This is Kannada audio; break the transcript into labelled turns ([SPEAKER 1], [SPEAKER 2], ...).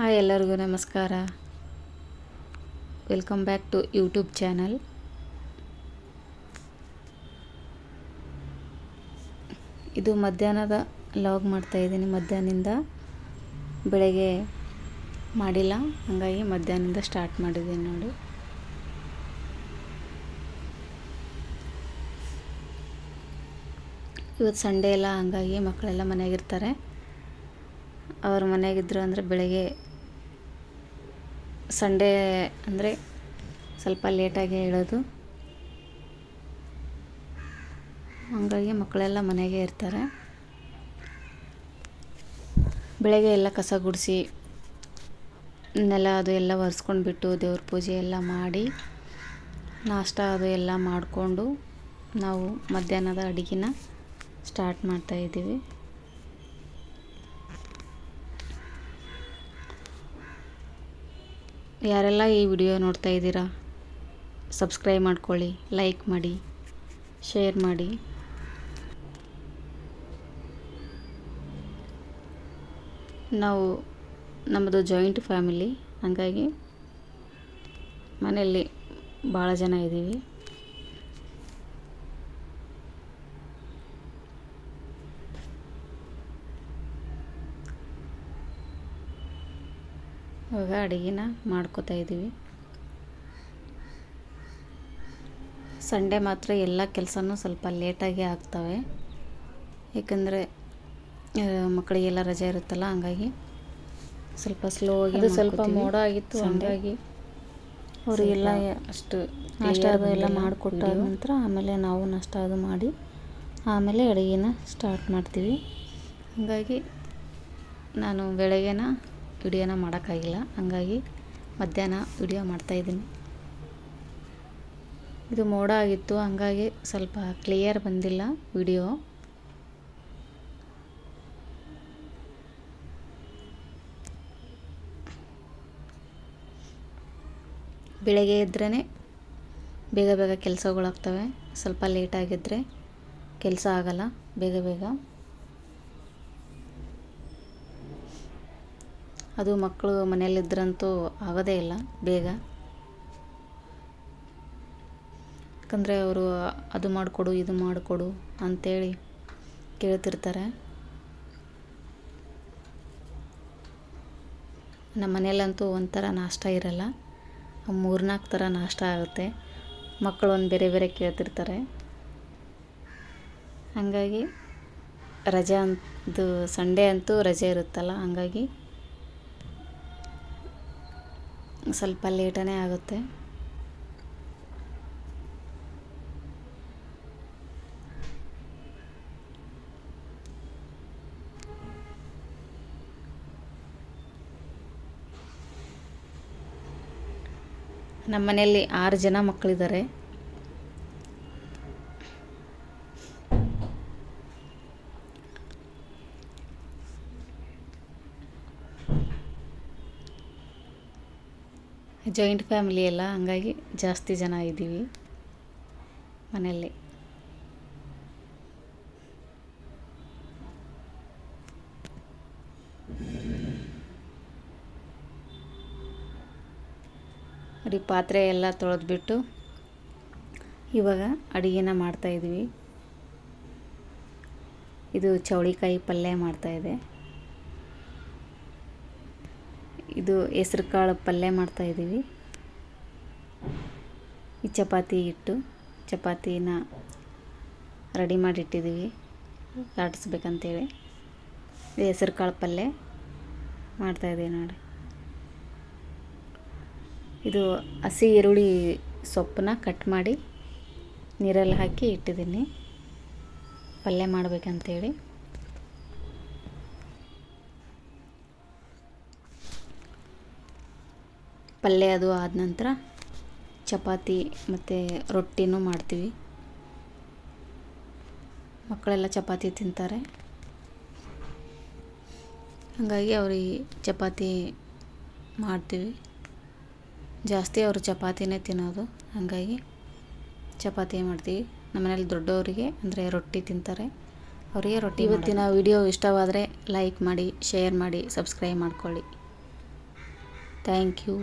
[SPEAKER 1] ಹಾಯ್ ಎಲ್ಲರಿಗೂ ನಮಸ್ಕಾರ. Welcome back to YouTube channel ಇದು ಮಧ್ಯಾಹ್ನದ ಲಾಗ್ ಮಾಡ್ತಾ ಇದ್ದೀನಿ. ಮಧ್ಯಾಹ್ನದಿಂದ ಬೆಳಗ್ಗೆ ಮಾಡಿಲ್ಲ. ಹಾಗಾಗಿ ಮಧ್ಯಾಹ್ನದಿಂದ ಸ್ಟಾರ್ಟ್ ಮಾಡಿದ್ದೀನಿ ನೋಡಿ. ಇವತ್ತು ಸಂಡೇ ಎಲ್ಲ ಹಂಗಾಗಿ ಮಕ್ಕಳೆಲ್ಲ ಮನೆಯಾಗಿರ್ತಾರೆ ಅವ್ರ ಮನೆಯಾಗಿದ್ದರು ಅಂದರೆ ಬೆಳಗ್ಗೆ ಸಂಡೇ ಅಂದರೆ ಸ್ವಲ್ಪ ಲೇಟಾಗಿ ಹೇಳೋದು. ಹಂಗಾಗಿ ಮಕ್ಕಳೆಲ್ಲ ಮನೆಗೆ ಇರ್ತಾರೆ. ಬೆಳಗ್ಗೆ ಎಲ್ಲ ಕಸ ಗುಡಿಸಿ, ನೆಲ ಅದು ಎಲ್ಲ ಒರೆಸ್ಕೊಂಡು ಬಿಟ್ಟು ದೇವ್ರ ಪೂಜೆ ಎಲ್ಲ ಮಾಡಿ, ನಾಷ್ಟ ಅದು ಎಲ್ಲ ಮಾಡಿಕೊಂಡು ನಾವು ಮಧ್ಯಾಹ್ನದ ಅಡುಗೆನ ಸ್ಟಾರ್ಟ್ ಮಾಡ್ತಾಯಿದ್ದೀವಿ ಯಾರೆಲ್ಲ ಈ ವಿಡಿಯೋ ನೋಡ್ತಾ ಇದ್ದೀರಾ, ಸಬ್ಸ್ಕ್ರೈಬ್ ಮಾಡ್ಕೊಳ್ಳಿ, ಲೈಕ್ ಮಾಡಿ, ಶೇರ್ ಮಾಡಿ. ನಾವು ನಮ್ಮದು ಜಾಯಿಂಟ್ ಫ್ಯಾಮಿಲಿ, ಹಾಗಾಗಿ ಮನೆಯಲ್ಲಿ ಭಾಳ ಜನ ಇದ್ದೀವಿ. ಇವಾಗ ಅಡುಗೆನ ಮಾಡ್ಕೋತಾ ಇದ್ದೀವಿ. ಸಂಡೇ ಮಾತ್ರ ಎಲ್ಲ ಕೆಲಸನೂ ಸ್ವಲ್ಪ ಲೇಟಾಗಿ ಆಗ್ತವೆ. ಏಕೆಂದರೆ ಮಕ್ಕಳಿಗೆಲ್ಲ ರಜೆ ಇರುತ್ತಲ್ಲ ಹಂಗಾಗಿ ಸ್ವಲ್ಪ ಸ್ಲೋ ಆಗಿ
[SPEAKER 2] ಸ್ವಲ್ಪ ಮೋಡ ಆಗಿತ್ತು
[SPEAKER 1] ಸಂಡೇ.
[SPEAKER 2] ಹಂಗಾಗಿ
[SPEAKER 1] ಅವರಿಗೆಲ್ಲ
[SPEAKER 2] ಅಷ್ಟು
[SPEAKER 1] ನಾಷ್ಟ ಅದು ಎಲ್ಲ
[SPEAKER 2] ಮಾಡಿಕೊಟ್ಟ
[SPEAKER 1] ನಂತರ ಆಮೇಲೆ ನಾವು ನಾಷ್ಟ ಅದು ಮಾಡಿ ಆಮೇಲೆ ಅಡುಗೆನ ಸ್ಟಾರ್ಟ್ ಮಾಡ್ತೀವಿ. ಹಾಗಾಗಿ ನಾನು ಬೆಳಗ್ಗೆನ ವಿಡಿಯೋನ ಮಾಡೋಕ್ಕಾಗಿಲ್ಲ. ಹಾಗಾಗಿ ಮಧ್ಯಾಹ್ನ ವಿಡಿಯೋ ಮಾಡ್ತಾಯಿದ್ದೀನಿ ಇದು ಮೋಡ ಆಗಿತ್ತು, ಹಂಗಾಗಿ ಸ್ವಲ್ಪ ಕ್ಲಿಯರ್ ಬಂದಿಲ್ಲ ವಿಡಿಯೋ. ಬೆಳಗ್ಗೆ ಇದ್ರೇ ಬೇಗ ಬೇಗ ಕೆಲಸಗಳಾಗ್ತವೆ. ಸ್ವಲ್ಪ ಲೇಟಾಗಿದ್ದರೆ ಕೆಲಸ ಆಗಲ್ಲ, ಬೇಗ ಬೇಗ. ಅದು ಮಕ್ಕಳು ಮನೆಯಲ್ಲಿದ್ದರಂತೂ ಆಗೋದೇ ಇಲ್ಲ, ಬೇಗ. ಯಾಕಂದರೆ ಅವರು, ಅದು ಮಾಡಿಕೊಡು, ಇದು ಮಾಡಿಕೊಡು ಅಂಥೇಳಿ ಕೇಳ್ತಿರ್ತಾರೆ. ನಮ್ಮ ಮನೆಯಲ್ಲಂತೂ ಒಂಥರ ನಾಷ್ಟ ಇರಲ್ಲ. ಮೂರ್ನಾಲ್ಕು ಥರ ನಾಷ್ಟ ಆಗುತ್ತೆ. ಮಕ್ಕಳು ಒಂದು ಬೇರೆ ಬೇರೆ ಕೇಳ್ತಿರ್ತಾರೆ. ಹಾಗಾಗಿ ರಜೆ ಅಂತ ಸಂಡೇ ಅಂತೂ ರಜೆ ಇರುತ್ತಲ್ಲ, ಹಾಗಾಗಿ ಸ್ವಲ್ಪ ಲೇಟನೇ ಆಗುತ್ತೆ. ನಮ್ಮ ಮನೆಯಲ್ಲಿ ಆರು ಜನ ಮಕ್ಕಳಿದ್ದಾರೆ. ಜಾಯಿಂಟ್ ಫ್ಯಾಮಿಲಿ ಎಲ್ಲ, ಹಂಗಾಗಿ ಜಾಸ್ತಿ ಜನ ಇದ್ದೀವಿ ಮನೆಯಲ್ಲಿ. ಅಡಿ ಪಾತ್ರೆ ಎಲ್ಲ ತೊಳೆದ್ಬಿಟ್ಟು ಇವಾಗ ಅಡುಗೆನ ಮಾಡ್ತಾಯಿದ್ವಿ ಇದು ಚೌಳಿಕಾಯಿ ಪಲ್ಯ ಮಾಡ್ತಾಯಿದೆ ಇದು ಹೆಸ್ರು ಕಾಳು ಪಲ್ಯ ಮಾಡ್ತಾಯಿದ್ದೀವಿ ಈ ಚಪಾತಿ ಹಿಟ್ಟು, ಚಪಾತಿನ ರೆಡಿ ಮಾಡಿಟ್ಟಿದ್ದೀವಿ. ಲಾಟಿಸ್ಬೇಕಂತೇಳಿ. ಇದು ಹೆಸ್ರು ಕಾಳು ಪಲ್ಯ ಮಾಡ್ತಾಯಿದ್ದೀವಿ ನೋಡಿ. ಇದು ಹಸಿ ಈರುಳ್ಳಿ ಸೊಪ್ಪನ್ನ ಕಟ್ ಮಾಡಿ ನೀರಲ್ಲಿ ಹಾಕಿ ಇಟ್ಟಿದ್ದೀನಿ. ಪಲ್ಯ ಮಾಡಬೇಕಂತೇಳಿ. ಪಲ್ಯ ಅದು ಆದ ನಂತರ ಚಪಾತಿ ಮತ್ತು ರೊಟ್ಟಿನೂ ಮಾಡ್ತೀವಿ. ಮಕ್ಕಳೆಲ್ಲ ಚಪಾತಿ ತಿಂತಾರೆ. ಹಾಗಾಗಿ ಅವ್ರಿಗೆ ಚಪಾತಿ ಮಾಡ್ತೀವಿ. ಜಾಸ್ತಿ ಅವರು ಚಪಾತಿನೇ ತಿನ್ನೋದು. ಹಾಗಾಗಿ ಚಪಾತಿ ಮಾಡ್ತೀವಿ. ನಮ್ಮನೇಲಿ ದೊಡ್ಡವರಿಗೆ ಅಂದರೆ ರೊಟ್ಟಿ ತಿಂತಾರೆ. ಅವರಿಗೆ ರೊಟ್ಟಿ ಇವತ್ತಿನ ವಿಡಿಯೋ ಇಷ್ಟವಾದರೆ ಲೈಕ್ ಮಾಡಿ, ಶೇರ್ ಮಾಡಿ, ಸಬ್ಸ್ಕ್ರೈಬ್ ಮಾಡ್ಕೊಳ್ಳಿ. Thank you.